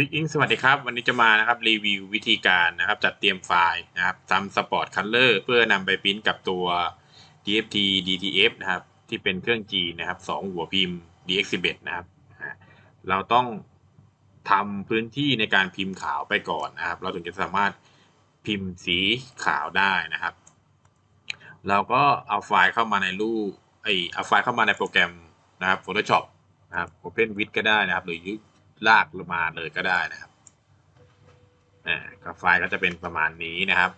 พิกอิงสวัสดีครับ วันนี้จะมานะครับรีวิววิธีการนะครับ จัดเตรียมไฟล์นะครับทำสปอร์ตคัลเลอร์เพื่อนำไปพิมพ์กับตัว DFT DTF นะครับ ที่เป็นเครื่องจีนะครับสองหัวพิมพ์ DX11 นะครับ เราต้องทำพื้นที่ในการพิมพ์ขาวไปก่อนนะครับ เราถึงจะสามารถพิมพ์สีขาวได้นะครับ เราก็เอาไฟล์เข้ามาในรูปไอเอาไฟล์เข้ามาในโปรแกรมนะครับ Photoshop นะครับ Open with ก็ได้นะครับ หรือ ลากลงมาเลยก็ได้นะครับอ่ากับไฟล์ก็จะเป็นประมาณนี้นะครับ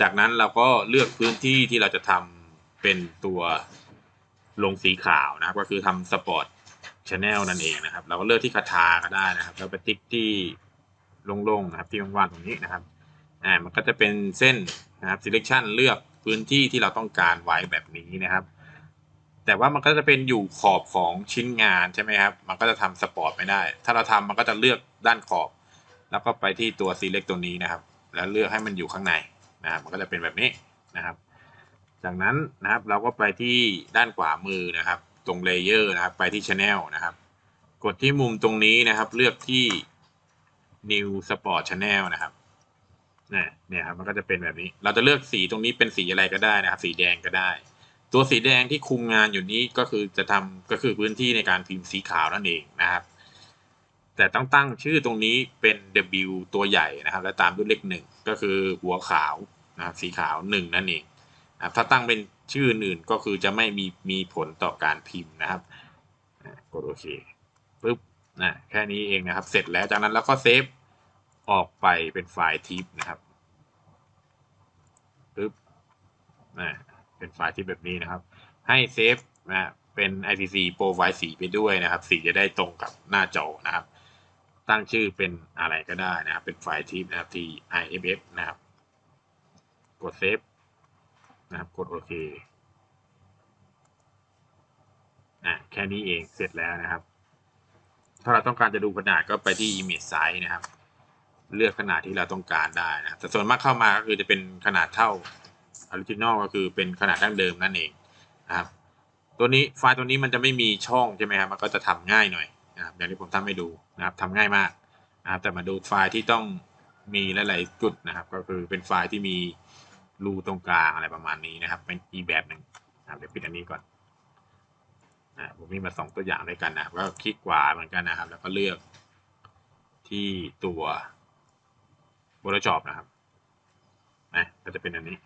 จากนั้นเราก็เลือกพื้นที่ที่เราจะทำเป็นตัวลงสีขาวนะครับ ก็คือทำสปอร์ตชแนลนั่นเองนะครับ เราก็เลือกที่คาทาก็ได้นะครับแล้วไปติ๊กที่โล่งๆนะครับ ที่ว่างๆตรงนี้นะครับอ่ามันก็จะเป็นเส้นนะครับ selection เลือกพื้นที่ที่เราต้องการไว้แบบนี้นะครับ แต่ว่ามันก็จะเป็นอยู่ขอบของชิ้นงานใช่ไหมครับ มันก็จะทำสปอร์ตไม่ได้ ถ้าเราทำมันก็จะเลือกด้านขอบ แล้วก็ไปที่ตัว select ตัวนี้นะครับ แล้วเลือกให้มันอยู่ข้างในนะครับ มันก็จะเป็นแบบนี้นะครับ จากนั้นนะครับเราก็ไปที่ด้านขวามือนะครับ ตรงเลเยอร์นะครับ ไปที่ channel นะครับ กดที่มุมตรงนี้นะครับ เลือกที่ new sport channel นะครับเนี่ยเนี่ยครับมันก็จะเป็นแบบนี้ เราจะเลือกสีตรงนี้เป็นสีอะไรก็ได้นะครับ สีแดงก็ได้ ตัวสีแดงที่คุมงานอยู่นี้ก็คือจะทำก็คือพื้นที่ในการพิมพ์สีขาวนั่นเองนะครับ แต่ต้องตั้งชื่อตรงนี้เป็น W ตัวใหญ่นะครับ และตามด้วยเลขหนึ่งก็คือหัวขาวนะครับสีขาวหนึ่งนั่นเองนะครับถ้าตั้งเป็นชื่ออื่นก็คือจะไม่มีมีผลต่อการพิมพ์นะครับกดโอเคปุ๊บนะแค่นี้เองนะครับ เสร็จแล้วจากนั้นเราก็เซฟออกไปเป็นไฟล์ทิปนะครับปุ๊บนะ เป็นไฟล์ที่แบบนี้นะครับ ให้เซฟนะเป็น ICC โปรไฟล์สีไปด้วยนะครับ สีจะได้ตรงกับหน้าจอนะครับ ตั้งชื่อเป็นอะไรก็ได้นะครับ เป็นไฟล์ทิปนะครับที่ IFF นะครับ กดเซฟนะครับ กดโอเคอะแค่นี้เองเสร็จแล้วนะครับ ถ้าเราต้องการจะดูขนาดก็ไปที่ image size นะครับ เลือกขนาดที่เราต้องการได้นะครับแต่ส่วนมากเข้ามาก็คือจะเป็นขนาดเท่า ออริจินอลก็คือเป็นขนาดดั้งเดิมนั่นเองนะครับตัวนี้ไฟล์ตัวนี้มันจะไม่มีช่องใช่ไหมครับมันก็จะทำง่ายหน่อยนะครับอย่างที่ผมทำให้ดูนะครับทำง่ายมากนะครับแต่มาดูไฟล์ที่ต้องมีหลายๆจุดนะครับ ก็คือเป็นไฟล์ที่มีรูตรงกลางอะไรประมาณนี้นะครับ เป็นอีกแบบหนึ่งนะครับเดี๋ยวปิดอันนี้ก่อนนะผมมีมาสองตัวอย่างด้วยกันนะครับก็คลิกขวาเหมือนกันนะครับ แล้วก็เลือกที่ตัว Photoshop นะครับนะก็จะเป็นอันนี้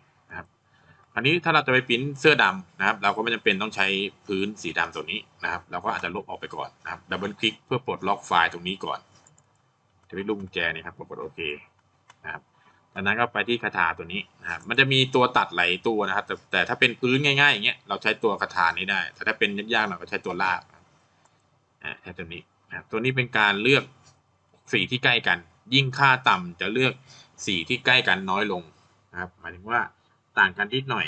ครับคราวนี้ถ้าเราจะไปปิ้นเสื้อดำนะครับ เราก็ไม่จำเป็นต้องใช้พื้นสีดำตัวนี้นะครับ เราก็อาจจะลบออกไปก่อนนะครับดับเบิลคลิกเพื่อปลดล็อกไฟล์ตรงนี้ก่อนจะไปลูกกุญแจนี่ครับกดโอเคนะครับจากนั้นก็ไปที่คาถาตัวนี้นะครับมันจะมีตัวตัดหลายตัวนะครับ แต่แต่ถ้าเป็นพื้นง่ายๆอย่างเงี้ยเราใช้ตัวคาถานี้ได้ แต่ถ้าเป็นยากๆเราก็ใช้ตัวลากนะครับอ่าใช้ตัวนี้นะครับตัวนี้เป็นการเลือกสีที่ใกล้กัน ยิ่งค่าต่ำจะเลือกสีที่ใกล้กันน้อยลงนะครับหมายถึงว่า ต่างกันนิดหน่อย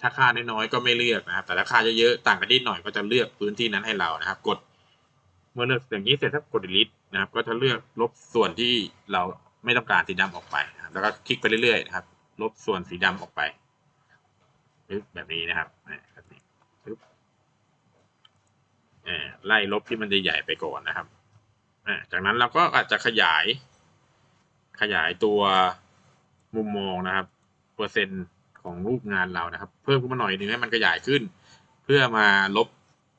ถ้าค่าน้อยๆก็ไม่เลือกนะครับ แต่ถ้าค่าเยอะๆต่างกันนิดหน่อยก็จะเลือกพื้นที่นั้นให้เรานะครับ กดเมื่อเลือกอย่างนี้เสร็จถ้ากด delete นะครับ ก็จะเลือกลบส่วนที่เราไม่ต้องการสีดำออกไปนะครับ แล้วก็คลิกไปเรื่อยๆนะครับ ลบส่วนสีดำออกไปแบบนี้นะครับแบบนี้ไล่ลบที่มันใหญ่ๆไปก่อนนะครับจากนั้นเราก็อาจจะขยาย ขยายตัวมุมมองนะครับ เปอร์เซ็นต์ ของรูปงานเรานะครับ เพิ่มขึ้นมาหน่อยหนึงให้มันขยายขึ้น เพื่อมาลบ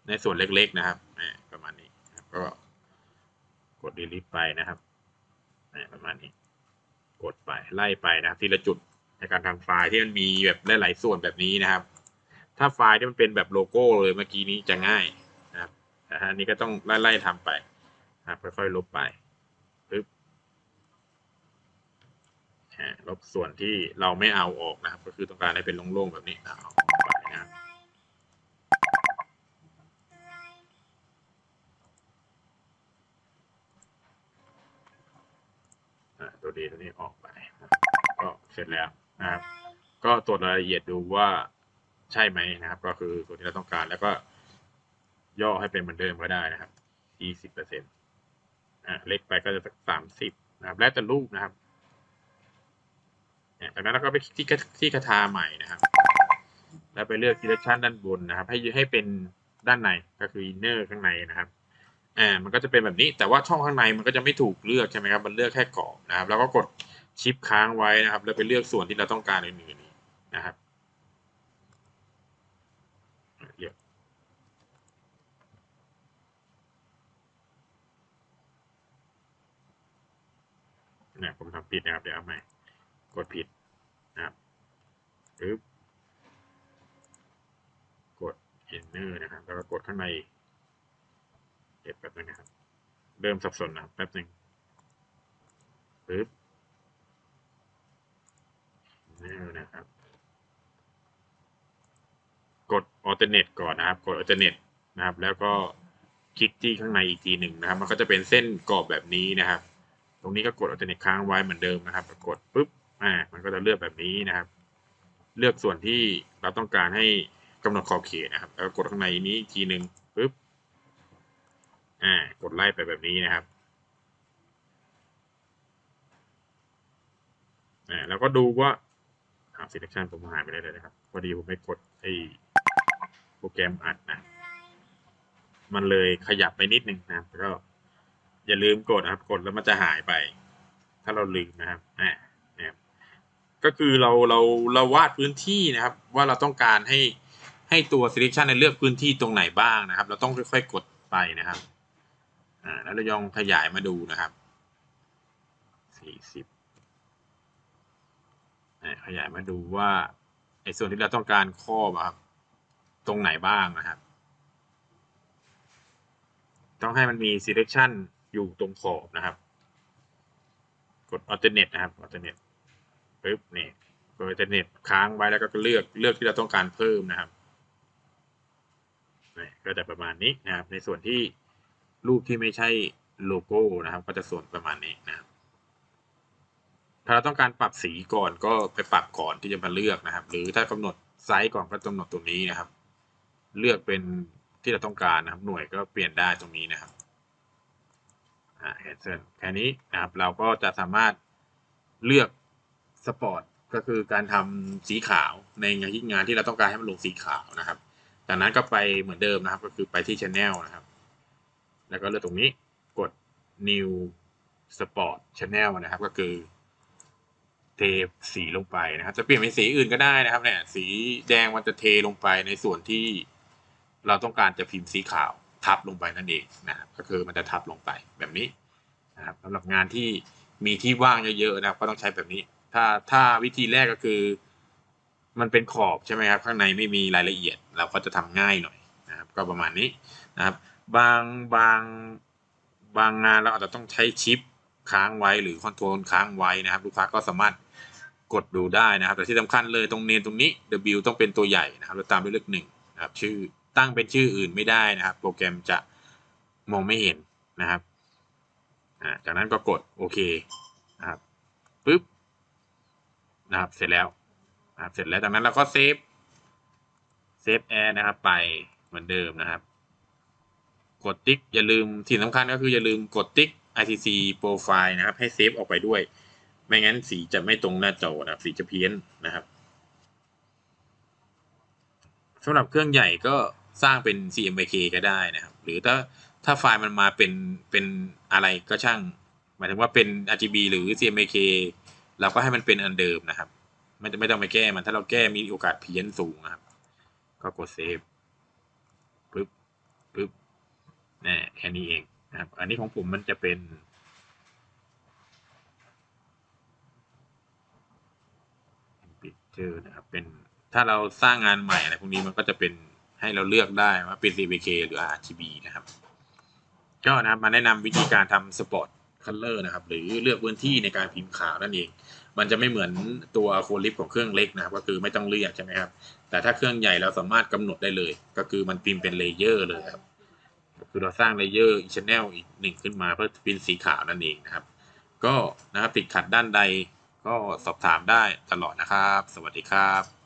ในส่วนเล็กๆนะครับอ่ประมาณนี้ก็กด delete ไปนะครับอ่ประมาณนี้ กดไปไล่ไปนะครับทีละจุดในการทำไฟล์ที่มันมีแบบหลายๆส่วนแบบนี้นะครับ ถ้าไฟล์ที่มันเป็นแบบโลโก้เลยเมื่อกี้นี้จะง่ายนะครับแต่อันนี้ก็ต้องไล่ๆทำไปนะครับค่อยๆลบไปปึ๊บ อ่า ลบส่วนที่เราไม่เอาออกนะครับ ก็คือต้องการให้เป็นโล่งๆแบบนี้เอาไปนะครับตัวดีตัวนี้ออกไปนะครับก็เสร็จแล้วนะครับ ก็ตรวจรายละเอียดดูว่าใช่ไหมนะครับ ก็คือส่วนที่เราต้องการแล้วก็ย่อให้เป็นเหมือนเดิมก็ได้นะครับยี่สิบเปอร์เซ็นต์อ่าเล็กไปก็จะสักสามสิบนะครับ แล้วแต่รูปนะครับ จากนั้นเราก็ไปที่ที่คาถาใหม่นะครับ แล้วไปเลือก selection ด้านบนนะครับ ให้ให้เป็นด้านในก็คือ inner ข้างในนะครับอ่ามันก็จะเป็นแบบนี้แต่ว่าช่องข้างในมันก็จะไม่ถูกเลือกใช่ไหมครับมันเลือกแค่กรอบนะครับ แล้วก็กดชิปค้างไว้นะครับ แล้วไปเลือกส่วนที่เราต้องการอื่นๆนี้นะครับเลือกเนี่ยผมทำผิดนะครับเดี๋ยวเอาใหม่ กดผิดนะครับปึ๊บกด enter นะครับ แล้วก็กดข้างในเดี๋ยวแป๊บนึงนะครับ เริ่มสับสนนะครับแป๊บนึงปึ๊บนี่นะครับ กด alternate ก่อนนะครับ กด alternate นะครับ แล้วก็คลิกที่ข้างในอีกทีหนึ่งนะครับ มันก็จะเป็นเส้นกรอบแบบนี้นะครับ ตรงนี้ก็กด alternate ค้างไว้เหมือนเดิมนะครับกดปุ๊บ อ่ามันก็จะเลือกแบบนี้นะครับ เลือกส่วนที่เราต้องการให้กำหนดขอบเขตนะครับ แล้วกดข้างในนี้อีกทีหนึ่งปุ๊บอ่ากดไล่ไปแบบนี้นะครับอ่าแล้วก็ดูว่าอ่า selection ผมหายไปได้เลยนะครับพอดีผมไม่กดไอ้โปรแกรมอัดนะ มันเลยขยับไปนิดนึงนะครับแล้วก็อย่าลืมกดนะครับ กดแล้วมันจะหายไป ถ้าเราลืมนะครับอ่า ก็คือเราเราเราวาดพื้นที่นะครับ ว่าเราต้องการให้ให้ตัว selection ในเลือกพื้นที่ตรงไหนบ้างนะครับ เราต้องค่อยๆกดไปนะครับอ่าแล้วเราลองขยายมาดูนะครับสี่สิบขยายมาดูว่าไอ้ส่วนที่เราต้องการครอบครับ ตรงไหนบ้างนะครับ ต้องให้มันมี selection อยู่ตรงขอบนะครับ กด alternate นะครับ alternate ปึ๊บนี่กด alternate ค้างไว้แล้วก็เลือกเลือกที่เราต้องการเพิ่มนะครับนี่ก็จะประมาณนี้นะครับ ในส่วนที่รูปที่ไม่ใช่โลโก้นะครับ ก็จะส่วนประมาณนี้นะครับถ้าเราต้องการปรับสีก่อนก็ไปปรับก่อนที่จะมาเลือกนะครับ หรือถ้ากำหนดไซส์ก่อนก็กำหนดตรงนี้นะครับ เลือกเป็นที่เราต้องการนะครับ หน่วยก็เปลี่ยนได้ตรงนี้นะครับอ่า cancel แค่นี้นะครับ เราก็จะสามารถเลือก สปอร์ตก็คือการทำสีขาวในงานที่งานที่เราต้องการให้มันลงสีขาวนะครับ จากนั้นก็ไปเหมือนเดิมนะครับ ก็คือไปที่ channel นะครับ แล้วก็เลือกตรงนี้กด new sport channel นะครับ ก็คือ เทสีลงไปนะครับ จะเปลี่ยนเป็นสีอื่นก็ได้นะครับเนี่ยสีแดงมันจะเทลงไปในส่วนที่เราต้องการจะพิมพ์สีขาวทับลงไปนั่นเองนะครับ ก็คือมันจะทับลงไปแบบนี้นะครับสำหรับงานที่มีที่ว่างเยอะๆนะครับ ก็ต้องใช้แบบนี้ ถ้าถ้าวิธีแรกก็คือ มันเป็นขอบใช่ไหมครับ ข้างในไม่มีรายละเอียด เราก็จะทำง่ายหน่อยนะครับ ก็ประมาณนี้นะครับ บางบางบางงานเราอาจจะต้องใช้ชิปค้างไว้หรือคอนโทรลค้างไว้นะครับ ลูกค้าก็สามารถกดดูได้นะครับ แต่ที่สำคัญเลยตรงเนมตรงนี้ W ต้องเป็นตัวใหญ่นะครับแล้วตามด้วยเลขหนึ่งนะครับ ชื่อตั้งเป็นชื่ออื่นไม่ได้นะครับ โปรแกรมจะมองไม่เห็นนะครับจากนั้นก็กดโอเคนะครับปึ๊บ นะครับ เสร็จแล้วนะครับเสร็จแล้วจากนั้นเราก็เซฟเซฟแอร์นะครับ ไปเหมือนเดิมนะครับ กดติ๊กอย่าลืมสิ่งสำคัญก็คืออย่าลืมกดติ๊ก ITC profile นะครับ ให้เซฟออกไปด้วย ไม่งั้นสีจะไม่ตรงหน้าจอนะครับ สีจะเพี้ยนนะครับสำหรับเครื่องใหญ่ก็สร้างเป็น CMYK ก็ได้นะครับ หรือถ้าถ้าไฟล์มันมาเป็นเป็นอะไรก็ช่าง หมายถึงว่าเป็น RGB หรือ CMYK เราก็ให้มันเป็นอันเดิมนะครับ ไม่ไม่ต้องไปแก้มัน ถ้าเราแก้มีโอกาสเพี้ยนสูงนะครับ ก็กดเซฟปึ๊บปึ๊บนี่แค่นี้เองนะครับ อันนี้ของผมมันจะเป็นปิดเจอนะครับ เป็นถ้าเราสร้างงานใหม่อะไรพวกนี้มันก็จะเป็นให้เราเลือกได้ว่าเป็น CPK หรือ RGB นะครับ ก็นะครับมาแนะนำวิธีการทำสปอร์ต คัลเลอร์นะครับ หรือเลือกพื้นที่ในการพิมพ์ข่าวนั่นเอง มันจะไม่เหมือนตัวโคลิฟของเครื่องเล็กนะครับ ก็คือไม่ต้องเลือกใช่ไหมครับ แต่ถ้าเครื่องใหญ่เราสามารถกำหนดได้เลย ก็คือมันพิมพ์เป็นเลเยอร์เลยครับ คือเราสร้างเลเยอร์อีกชแนลอีกหนึ่งขึ้นมาเพื่อเป็นสีขาวนั่นเองนะครับ ก็นะครับติดขัดด้านใดก็สอบถามได้ตลอดนะครับ สวัสดีครับ